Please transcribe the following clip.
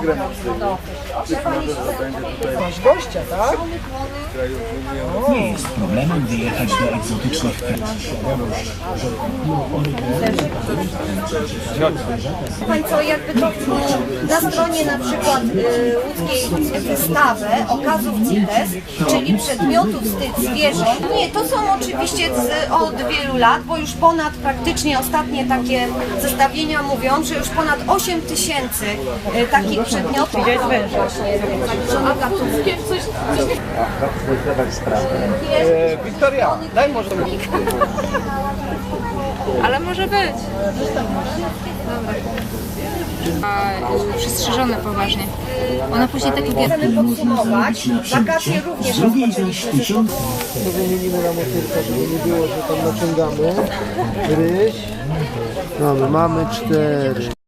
tutaj Masz gościa, tak? Nie jest problemem wyjechać do egzotycznych krajów. Państwo jakby to na stronie na przykład y, łódzkiej wystawę okazów CITES, czyli przedmiotów z tych zwierząt. Nie, to są oczywiście z, od wielu lat, bo już ponad praktycznie ostatnie takie zestawienia mówią, że już ponad 8 tysięcy y, takich przedmiotów. Widać węża. Właśnie, tak, gatunków. Wiktoria, daj może mi. Ale może być. Dobra. A, Przystrzyżone poważnie. Ona później takie wie. Chcemy podsumować. Wakacje również rozpoczęliśmy. Wymienimy na motylka, żeby nie było, że tam naciągamy. Ryś. Mamy, mamy cztery.